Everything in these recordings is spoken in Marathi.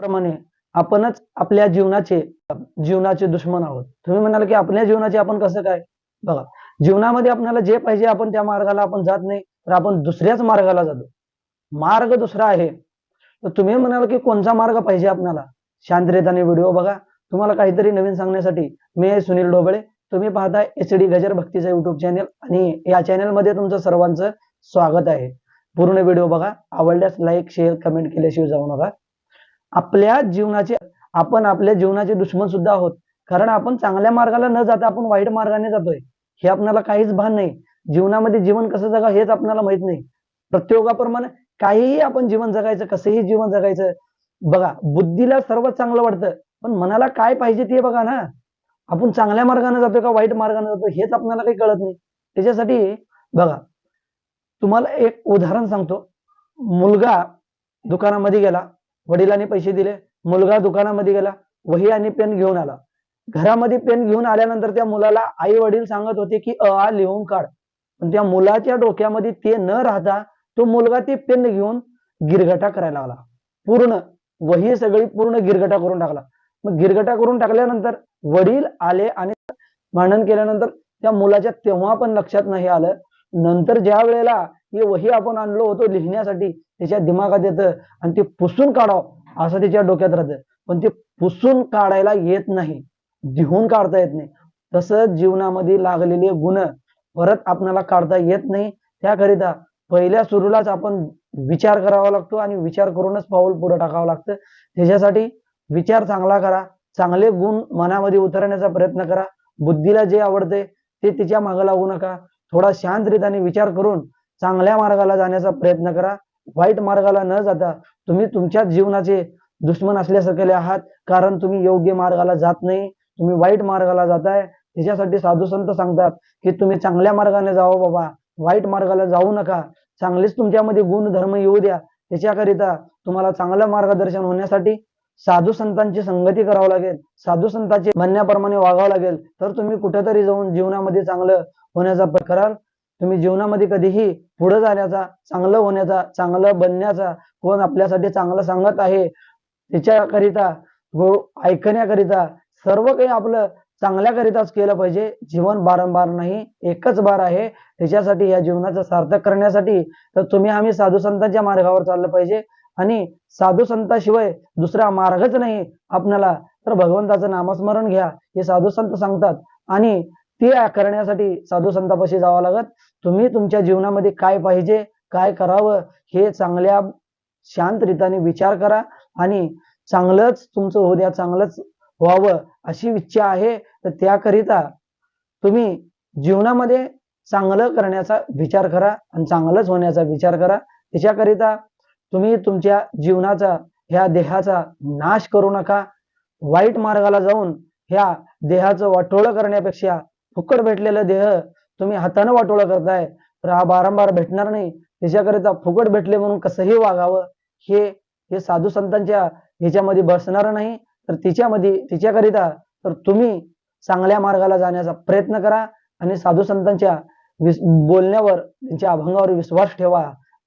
प्रमाणे आपणच आपल्या जीवनाचे जीवनाचे दुश्मन आहोत. तुम्ही म्हणाल की आपल्या जीवनाचे आपण कसं काय? बघा जीवनामध्ये आपल्याला जे पाहिजे आपण त्या मार्गाला आपण जात नाही तर आपण दुसऱ्याच मार्गाला जातो. मार्ग दुसरा आहे. तर तुम्ही म्हणाल की कोणता मार्ग पाहिजे आपल्याला? शांतरेताने व्हिडिओ बघा. तुम्हाला काहीतरी नवीन सांगण्यासाठी मी सुनील ढोबळे. तुम्ही पाहता एच डी गजर भक्तीचा युट्यूब चॅनल आणि या चॅनलमध्ये तुमचं सर्वांचं स्वागत आहे. पूर्ण व्हिडिओ बघा. आवडल्यास लाईक शेअर कमेंट केल्याशिवाय जाऊ नका. आपल्या जीवनाचे आपण आपल्या जीवनाचे दुश्मन सुद्धा आहोत. कारण आपण चांगल्या मार्गाला न जाता आपण वाईट मार्गाने जातोय. हे आपल्याला काहीच भान नाही. जीवनामध्ये जीवन कसं जगा हेच आपल्याला माहीत नाही. प्रत्येकाप्रमाणे काहीही आपण जीवन जगायचं कसंही जीवन जगायचं बघा बुद्धीला सर्व चांगलं वाटतं. पण मनाला काय पाहिजे ते बघा ना. आपण चांगल्या मार्गाने जातोय का वाईट मार्गाने जातोय हेच आपल्याला काही कळत नाही. त्याच्यासाठी बघा तुम्हाला एक उदाहरण सांगतो. मुलगा दुकानामध्ये गेला. वडिलांनी पैसे दिले मुलगा दुकानामध्ये गेला वही आणि पेन घेऊन आला. घरामध्ये पेन घेऊन आल्यानंतर त्या मुलाला आई वडील सांगत होते की अ आ लिहून काढ. पण त्या मुलाच्या डोक्यामध्ये ते न राहता तो मुलगा ते पेन घेऊन गिरगटा करायला लागला. पूर्ण वही सगळी पूर्ण गिरगटा करून टाकला. मग गिरगटा करून टाकल्यानंतर वडील आले आणि भांडण केल्यानंतर त्या मुलाच्या तेव्हा पण लक्षात नाही आलं. नंतर ज्या वेळेला हे वही आपण आणलो होतो लिहिण्यासाठी त्याच्या दिमागात येतं आणि ते पुसून काढावं असं त्याच्या डोक्यात राहतं. पण ते पुसून काढायला येत नाही लिहून काढता येत नाही. तसंच जीवनामध्ये लागलेले गुण परत आपल्याला काढता येत नाही. त्याकरिता पहिल्या सुरूलाच आपण विचार करावा लागतो आणि विचार करूनच पाऊल पुढे टाकावं लागतं. त्याच्यासाठी विचार चांगला करा चांगले गुण मनामध्ये उतरण्याचा प्रयत्न करा. बुद्धीला जे आवडते ते तिच्यामागे लागू नका. थोडा शांतरित्याने विचार करून चांगल्या मार्गाला जाण्याचा प्रयत्न करा. वाईट मार्गाला न जाता तुम्ही तुमच्या जीवनाचे दुश्मन असल्यासारखे आहात. कारण तुम्ही योग्य मार्गाला जात नाही. तुम्ही वाईट मार्गाला जाताय. त्याच्यासाठी साधू संत सांगतात की तुम्ही चांगल्या मार्गाने जावं बाबा. वाईट मार्गाला जाऊ नका. चांगलेच तुमच्यामध्ये गुण धर्म येऊ द्या. त्याच्याकरिता तुम्हाला चांगलं मार्गदर्शन होण्यासाठी साधू संतांची संगती करावं लागेल. साधू संतांचे म्हणण्याप्रमाणे वागावं लागेल. तर तुम्ही कुठेतरी जाऊन जीवनामध्ये चांगलं होण्याचा प्रकार कराल. तुम्ही जीवनामध्ये कधीही पुढे जाण्याचा चांगलं होण्याचा चांगलं बनण्याचा कोण आपल्यासाठी चांगलं सांगत आहे त्याच्याकरिता ऐकण्याकरिता सर्व काही आपलं चांगल्याकरिताच केलं पाहिजे. जीवन बारंबार नाही एकच बार आहे. त्याच्यासाठी या जीवनाचं सार्थक करण्यासाठी तर तुम्ही आम्ही साधू संतांच्या मार्गावर चाललं पाहिजे. आणि साधू संताशिवाय दुसरा मार्गच नाही आपल्याला तर भगवंताचं नामस्मरण घ्या. हे साधू संत सांगतात. आणि ते करण्यासाठी साधू संतापाशी जावं लागत. तुम्ही तुमच्या जीवनामध्ये काय पाहिजे काय करावं हे चांगल्या शांत रीताने विचार करा आणि चांगलंच तुमचं होऊ द्या चांगलंच व्हावं अशी इच्छा आहे तर त्याकरिता तुम्ही जीवनामध्ये चांगलं करण्याचा विचार करा आणि चांगलंच होण्याचा विचार करा. त्याच्याकरिता तुम्ही तुमच्या जीवनाचा ह्या देहाचा नाश करू नका. वाईट मार्गाला जाऊन ह्या देहाचं वाटोळं करण्यापेक्षा फुकट भेटलेलं देह तुम्ही हातानं वाटोळं करताय. तर हा वारंवार भेटणार नाही. त्याच्याकरिता फुकट भेटले म्हणून कसंही वागावं. हे हे साधू संतांच्या ह्याच्यामध्ये बसणार नाही. तर तिच्यामध्ये तिच्याकरिता तर तुम्ही चांगल्या मार्गाला जाण्याचा प्रयत्न करा आणि साधू संतांच्या विस बोलण्यावर त्यांच्या अभंगावर विश्वास ठेवा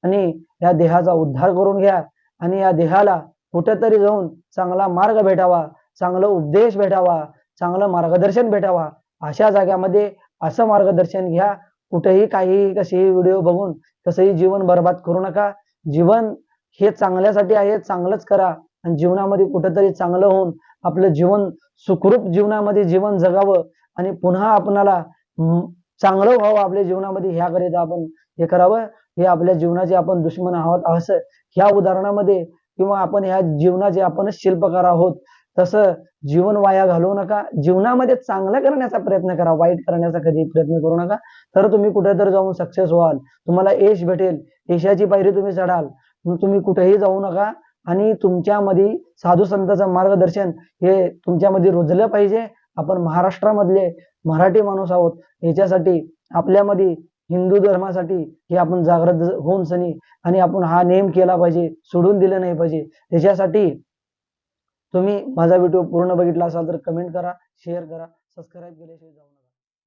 आणि या देहाचा उद्धार करून घ्या आणि या देहाला कुठेतरी जाऊन चांगला मार्ग भेटावा चांगला उपदेश भेटावा चांगलं मार्गदर्शन भेटावा. अशा जाग्यामध्ये असं मार्गदर्शन घ्या. कुठेही काही कसेही व्हिडिओ बघून कसंही जीवन बर्बाद करू नका. जीवन हे चांगल्यासाठी आहे चांगलंच करा. आणि जीवनामध्ये कुठेतरी चांगलं होऊन आपलं जीवन सुखरूप जीवनामध्ये जीवन जगावं आणि पुन्हा आपणाला चांगलं व्हावं आपल्या जीवनामध्ये. ह्याकरिता आपण हे करावं. हे आपल्या जीवनाचे आपण दुश्मन आहोत असं ह्या उदाहरणामध्ये किंवा आपण ह्या जीवनाचे आपणच शिल्पकार आहोत. तसं जीवन वाया घालवू नका. जीवनामध्ये चांगलं करण्याचा प्रयत्न करा. वाईट करण्याचा कधी प्रयत्न करू नका. तर तुम्ही कुठेतरी जाऊन सक्सेस व्हाल. तुम्हाला यश भेटेल. यशाची पायरी तुम्ही चढाल. तुम्ही कुठेही जाऊ नका. आणि तुमच्यामध्ये साधू संतांचं मार्गदर्शन हे तुमच्यामध्ये रुजलं पाहिजे. आपण महाराष्ट्रामधले मराठी माणूस आहोत. याच्यासाठी आपल्यामध्ये हिंदू धर्मासाठी हे आपण जागृत होऊन सनी. आणि आपण हा नेम केला पाहिजे. सोडून दिलं नाही पाहिजे. त्याच्यासाठी तुम्ही माझा व्हिडिओ पूर्ण बघितला असाल तर कमेंट करा शेअर करा सबस्क्राईब केल्याशिवाय जाऊ नका.